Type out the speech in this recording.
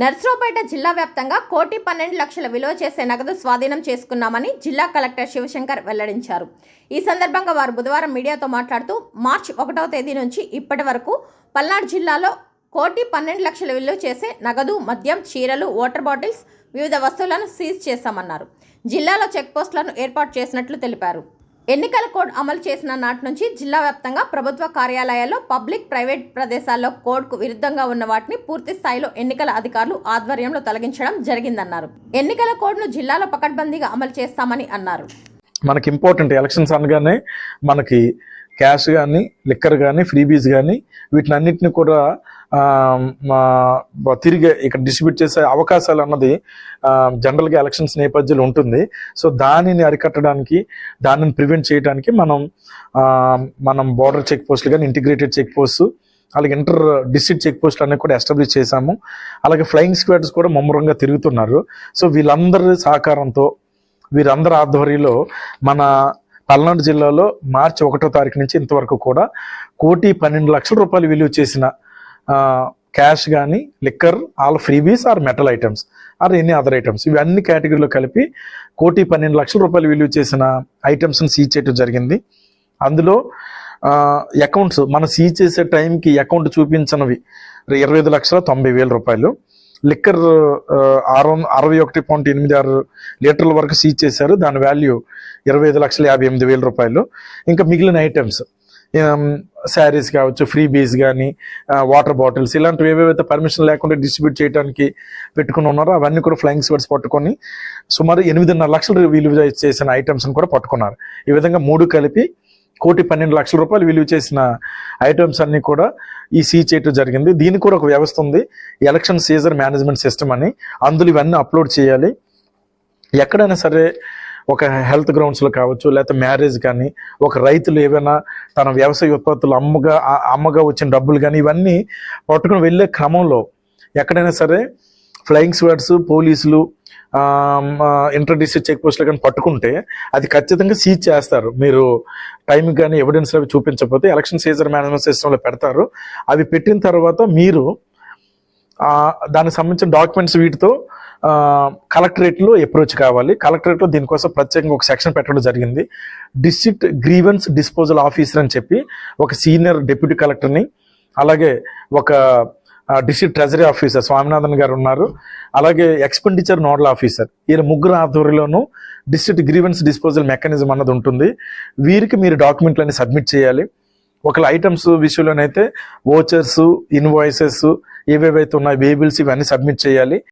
నర్సరావుపేట జిల్లా వ్యాప్తంగా కోటి పన్నెండు లక్షల విలువ చేసే నగదు స్వాధీనం చేసుకున్నామని జిల్లా కలెక్టర్ శివశంకర్ వెల్లడించారు. ఈ సందర్భంగా వారు బుధవారం మీడియాతో మాట్లాడుతూ మార్చి ఒకటవ తేదీ నుంచి ఇప్పటి వరకు పల్నాడు జిల్లాలో కోటి పన్నెండు లక్షల విలువ చేసే నగదు మద్యం చీరలు వాటర్ బాటిల్స్ వివిధ వస్తువులను సీజ్ చేశామన్నారు. జిల్లాలో చెక్ పోస్టులను ఏర్పాటు చేసినట్లు తెలిపారు. ఎన్నికల కోడ్ అమలు చేసిన నాటి నుంచి జిల్లా వ్యాప్తంగా ప్రభుత్వ కార్యాలయాల్లో పబ్లిక్ ప్రైవేట్ ప్రదేశాల్లో కోడ్కు విరుద్ధంగా ఉన్న వాటిని పూర్తి స్థాయిలో ఎన్నికల అధికారులు ఆధ్వర్యంలో తొలగించడం జరిగిందన్నారు. ఎన్నికల కోడ్ను జిల్లాలో పకడ్బందీగా అమలు చేస్తామని అన్నారు. మనకి ఇంపార్టెంట్ ఎలక్షన్స్ అనగానే మనకి క్యాష్ కానీ లిక్కర్ కానీ ఫ్రీబీస్ కానీ వీటిని అన్నింటిని కూడా తిరిగి ఇక్కడ డిస్ట్రిబ్యూట్ చేసే అవకాశాలు అన్నది జనరల్ జనరల్గా ఎలక్షన్స్ నేపథ్యంలో ఉంటుంది. సో దానిని అరికట్టడానికి దానిని ప్రివెంట్ చేయడానికి మనం మనం బార్డర్ చెక్ పోస్టులు కానీ ఇంటిగ్రేటెడ్ చెక్ పోస్ట్ అలాగే ఇంటర్ డిస్ట్రిక్ట్ చెక్ పోస్టులు అనేవి కూడా ఎస్టాబ్లిష్ చేశాము. అలాగే ఫ్లయింగ్ స్క్వాడ్స్ కూడా ముమ్మరంగా తిరుగుతున్నారు. సో వీళ్ళందరి సహకారంతో వీరందరి ఆధ్వర్యంలో మన పల్నాడు జిల్లాలో మార్చి ఒకటో తారీఖు నుంచి ఇంతవరకు కూడా కోటి పన్నెండు లక్షల రూపాయలు విలువ చేసిన క్యాష్ కానీ liquor all freebies or metal items or any other items. ఇవి అన్ని కేటగిరీలో కలిపి కోటి పన్నెండు లక్షల రూపాయలు విలువ చేసిన ఐటమ్స్ని సీజ్ చేయడం జరిగింది. అందులో అకౌంట్స్ మనం సీజ్ చేసే టైంకి అకౌంట్ చూపించినవి ఇరవై ఐదు లక్షల తొంభై వేల రూపాయలు. లిక్కర్ ఆరు అరవై ఒకటి పాయింట్ ఎనిమిది ఆరు లీటర్ల వరకు సీజ్ చేశారు. దాని వాల్యూ ఇరవై ఐదు లక్షల యాభై ఎనిమిది వేల రూపాయలు. ఇంకా మిగిలిన ఐటమ్స్ శారీస్ కావచ్చు ఫ్రీ బీస్ కానీ వాటర్ బాటిల్స్ ఇలాంటివి ఏవేవైతే పర్మిషన్ లేకుండా డిస్ట్రిబ్యూట్ చేయడానికి పెట్టుకుని ఉన్నారో అవన్నీ కూడా ఫ్లయింగ్ స్వర్డ్స్ పట్టుకొని సుమారు ఎనిమిదిన్నర లక్షలు విలువ చేసిన ఐటమ్స్ని కూడా పట్టుకున్నారు. ఈ విధంగా మూడు కలిపి కోటి పన్నెండు లక్షల రూపాయలు విలువ చేసిన ఐటమ్స్ అన్నీ కూడా ఈ సీ చేయటం జరిగింది. దీనికి కూడా ఒక వ్యవస్థ ఉంది. ఎలక్షన్ సీజర్ మేనేజ్మెంట్ సిస్టమ్ అని. అందులో ఇవన్నీ అప్లోడ్ చేయాలి. ఎక్కడైనా సరే ఒక హెల్త్ గ్రౌండ్స్లో కావచ్చు లేకపోతే మ్యారేజ్ కానీ ఒక రైతులు ఏవైనా తన వ్యవసాయ ఉత్పత్తులు అమ్మగా అమ్మగా వచ్చిన డబ్బులు కానీ ఇవన్నీ పట్టుకుని వెళ్ళే క్రమంలో ఎక్కడైనా సరే ఫ్లయింగ్ స్క్వాడ్స్ పోలీసులు ఇంటర్ డిస్ట్రిక్ట్ చెక్ పోస్టులు కానీ పట్టుకుంటే అది ఖచ్చితంగా సీజ్ చేస్తారు. మీరు టైం కానీ ఎవిడెన్స్ అవి చూపించకపోతే ఎలక్షన్ సీజర్ మేనేజ్మెంట్ సిస్టంలో పెడతారు. అవి పెట్టిన తర్వాత మీరు దానికి సంబంధించిన డాక్యుమెంట్స్ వీటితో కలెక్టరేట్లో అప్రోచ్ కావాలి. కలెక్టరేట్లో దీనికోసం ప్రత్యేకంగా ఒక సెక్షన్ పెట్టడం జరిగింది. డిస్ట్రిక్ట్ గ్రీవెన్స్ డిస్పోజల్ ఆఫీసర్ అని చెప్పి ఒక సీనియర్ డిప్యూటీ కలెక్టర్ని అలాగే ఒక డిస్ట్రిక్ట్ ట్రెజరీ ఆఫీసర్ స్వామినాథన్ గారు ఉన్నారు. అలాగే ఎక్స్పెండిచర్ నోడల్ ఆఫీసర్. ఈయన ముగ్గురు ఆధ్వర్యంలోనూ డిస్ట్రిక్ట్ గ్రీవెన్స్ డిస్పోజల్ మెకానిజం అన్నది ఉంటుంది. వీరికి మీరు డాక్యుమెంట్లన్నీ సబ్మిట్ చేయాలి. ఒకళ్ళ ఐటమ్స్ విషయంలోనైతే ఓచర్స్ ఇన్వాయిసెస్ ఏవేవైతే ఉన్నాయి వేబిల్స్ ఇవన్నీ సబ్మిట్ చేయాలి.